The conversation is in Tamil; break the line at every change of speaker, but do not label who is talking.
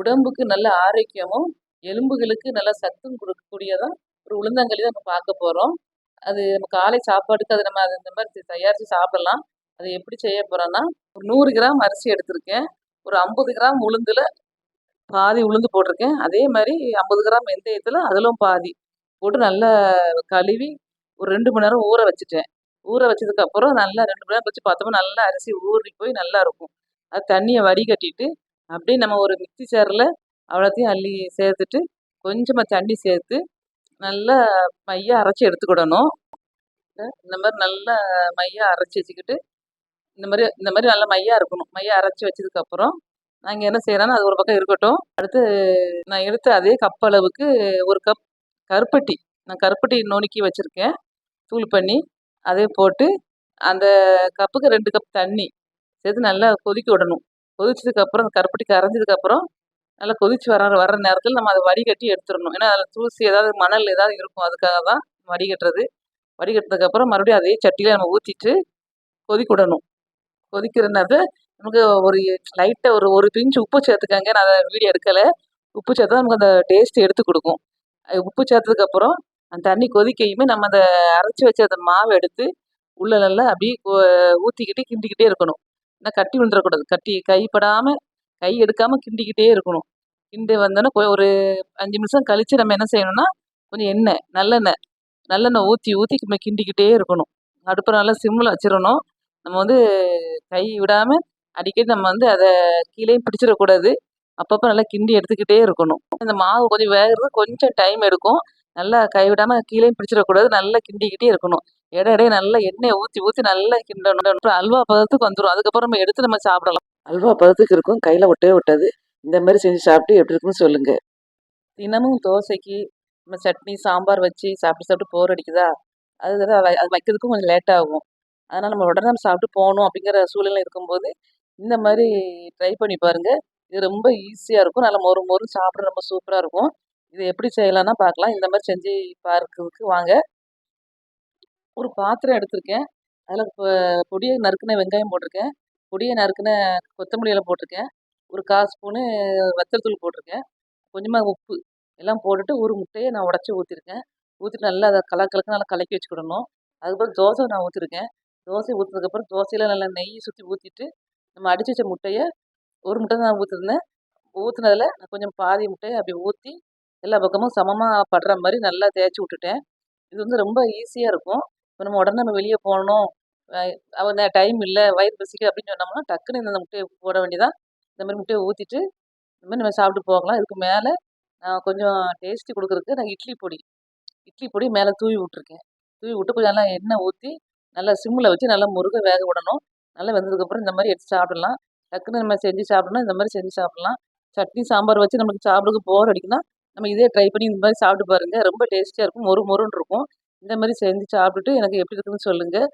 உடம்புக்கு நல்ல ஆரோக்கியமும் எலும்புகளுக்கு நல்ல சத்தும் கொடுக்கக்கூடியதாக ஒரு உளுந்தங்களி தான் நம்ம பார்க்க போகிறோம் அது நம்ம காலை சாப்பாட்டுக்கு அது நம்ம அது இந்த மாதிரி தயாரித்து சாப்பிடலாம். அது எப்படி செய்ய போகிறோன்னா ஒரு நூறு கிராம் அரிசி எடுத்திருக்கேன். ஒரு ஐம்பது கிராம் உளுந்தில் பாதி உளுந்து போட்டிருக்கேன். அதே மாதிரி ஐம்பது கிராம் வெந்தயத்தில் அதிலும் பாதி போட்டு நல்லா கழுவி ஒரு ரெண்டு மணி நேரம் ஊற வச்சுட்டேன். ஊற வச்சதுக்கப்புறம் நல்லா ரெண்டு மணி நேரம் வச்சு பார்த்தோம்னா நல்லா அரிசி ஊறி போய் நல்லா இருக்கும். அது தண்ணியை வடிகட்டிட்டு அப்படியே நம்ம ஒரு மிக்சி சேரில் அவ்வளோத்தையும் அள்ளி சேர்த்துட்டு கொஞ்சமாக தண்ணி சேர்த்து நல்லா மைய அரைச்சி எடுத்துக்கிடணும். இந்த மாதிரி நல்லா மைய அரைச்சி வச்சுக்கிட்டு இந்த மாதிரி இந்த மாதிரி நல்லா மையாக இருக்கணும். மைய அரைச்சி வச்சதுக்கப்புறம் நாங்கள் என்ன செய்கிறோன்னா அது ஒரு பக்கம் இருக்கட்டும். அடுத்து நான் எடுத்த அதே கப் அளவுக்கு ஒரு கப் கருப்பட்டி நான் கருப்பட்டி நுணுக்கி வச்சுருக்கேன். தூள் பண்ணி அதே போட்டு அந்த கப்புக்கு ரெண்டு கப் தண்ணி சேர்த்து நல்லா கொதிக்க விடணும். கொதிச்சதுக்கப்புறம் அந்த கருப்பட்டி கரைஞ்சதுக்கப்புறம் நல்லா கொதிச்சு வர வர நேரத்தில் நம்ம அதை வடிகட்டி எடுத்துடணும். ஏன்னா அதில் தூசி ஏதாவது மணல் ஏதாவது இருக்கும். அதுக்காக தான் வடிகட்டுறது. வடிகட்டினதுக்கப்புறம் மறுபடியும் அதே சட்டியில் நம்ம ஊற்றிட்டு கொதிக்க விடணும் கொதிக்கிற நேரத்தில் நமக்கு ஒரு லைட்டாக ஒரு ஒரு பிஞ்சு உப்பு சேர்த்துக்காங்க. நான் அதை வீடியோ எடுக்கலை. உப்பு சேர்த்தா நமக்கு அந்த டேஸ்ட் எடுத்து கொடுக்கும். அது உப்பு சேர்த்ததுக்கப்புறம் அந்த தண்ணி கொதிக்கையுமே நம்ம அந்த அரைச்சி வச்ச அந்த மாவை எடுத்து உள்ள நல்லா அப்படியே ஊற்றிக்கிட்டே கிண்டிக்கிட்டே இருக்கணும். ஏன்னா கட்டி விழுந்துடக்கூடாது கட்டி கைப்படாமல் கை எடுக்காமல் கிண்டிக்கிட்டே இருக்கணும். கிண்டி வந்தோன்னே ஒரு அஞ்சு நிமிஷம் கழித்து நம்ம என்ன செய்யணும்னா கொஞ்சம் எண்ணெய் நல்லெண்ணெய் நல்லெண்ணெய் ஊற்றி ஊற்றி நம்ம கிண்டிக்கிட்டே இருக்கணும். அடுப்பை நல்லா சிம்மில் வச்சிடணும். நம்ம வந்து கை விடாமல் அடிக்கடி நம்ம வந்து அதை கீழேயும் பிடிச்சிடக்கூடாது. அப்பப்போ நல்லா கிண்டி எடுத்துக்கிட்டே இருக்கணும். இந்த மாவு கொஞ்சம் வேகிறது கொஞ்சம் டைம் எடுக்கும். நல்லா கைவிடாமல் கீழேயும் பிடிச்சிடக்கூடாது. நல்லா கிண்டிக்கிட்டே இருக்கணும். இட இடையே நல்லா எண்ணெயை ஊற்றி ஊற்றி நல்லா கிண்டணும் அல்வா பதத்துக்கு வந்துடும் அதுக்கப்புறம் நம்ம எடுத்து நம்ம சாப்பிடலாம். அல்வா பதத்துக்கு இருக்கும் கையில் ஒட்டவே ஒட்டாது. இந்த மாதிரி செஞ்சு சாப்பிட்டு எப்படி இருக்குன்னு சொல்லுங்க. தினமும் தோசைக்கு நம்ம சட்னி சாம்பார் வச்சு சாப்பிட்டு சாப்பிட்டு போர் அடிக்குதா? அது அது வைக்கிறதுக்கும் கொஞ்சம் லேட் ஆகும். அதனால் நம்ம உடனே நம்ம சாப்பிட்டு போகணும் அப்படிங்கிற சூழ்நிலை இருக்கும்போது இந்த மாதிரி ட்ரை பண்ணி பாருங்க. இது ரொம்ப ஈஸியாக இருக்கும். நல்லா மொறு மொறு சாப்பிட ரொம்ப சூப்பராக இருக்கும். இது எப்படி செய்யலாம்னா பார்க்கலாம். இந்த மாதிரி செஞ்சு பார்க்கறதுக்கு வாங்க. ஒரு பாத்திரம் எடுத்திருக்கேன். அதில் பொடியை நறுக்கின வெங்காயம் போட்டிருக்கேன். பொடியை நறுக்கின கொத்தமல்லி இலை போட்டிருக்கேன். ஒரு கால் ஸ்பூனு வத்தல் தூள் போட்டிருக்கேன். கொஞ்சமாக உப்பு எல்லாம் போட்டுட்டு ஒரு முட்டையை நான் உடச்சி ஊற்றிருக்கேன் ஊற்றிட்டு நல்லா அதை கலர் கலக்கு நல்லா கலக்கி வச்சுக்கிடணும். அதுக்கப்புறம் தோசை நான் ஊற்றிருக்கேன் தோசை ஊற்றுனதுக்கப்புறம் தோசையில் நல்லா நெய் சுற்றி ஊற்றிட்டு நம்ம அடித்து வச்ச முட்டையை ஒரு முட்டை தான் ஊற்றிருந்தேன் ஊற்றுனதில் நான் கொஞ்சம் பாதி முட்டையை அப்படி ஊற்றி எல்லா பக்கமும் சமமாக படுற மாதிரி நல்லா தேய்ச்சி விட்டுட்டேன். இது வந்து ரொம்ப ஈஸியாக இருக்கும். இப்போ நம்ம உடனே நம்ம வெளியே போகணும். அவன் டைம் இல்லை வயிறு பசிக்கு அப்படின்னு சொன்னோம்னா டக்குன்னு இந்த முட்டையை போட வேண்டியதான் இந்த மாதிரி முட்டையை ஊற்றிட்டு இந்த மாதிரி நம்ம சாப்பிட்டு போகலாம். இதுக்கு மேலே நான் கொஞ்சம் டேஸ்ட்டு கொடுக்குறதுக்கு நான் இட்லி பொடி இட்லி பொடி மேலே தூவி விட்ருக்கேன் தூவி விட்டு கொஞ்சம் நல்லா எண்ணெய் ஊற்றி நல்லா சிம்மில் வச்சு நல்லா முருக வேக விடணும். நல்லா வெந்ததுக்கப்புறம் இந்த மாதிரி எடுத்து சாப்பிடலாம். டக்குன்னு நம்ம செஞ்சு சாப்பிடணும் இந்த மாதிரி செஞ்சு சாப்பிடலாம். சட்னி சாம்பார் வச்சு நமக்கு சாப்பிடுக்கு போர் அடிக்குன்னா நம்ம இதே ட்ரை பண்ணி இந்த மாதிரி சாப்பிட்டு பாருங்கள் ரொம்ப டேஸ்டியாக இருக்கும். மொறு மொறுன்னு இருக்கும். இந்த மாதிரி செஞ்சு சாப்பிட்டுட்டு எனக்கு எப்படி இருக்குதுன்னு சொல்லுங்கள்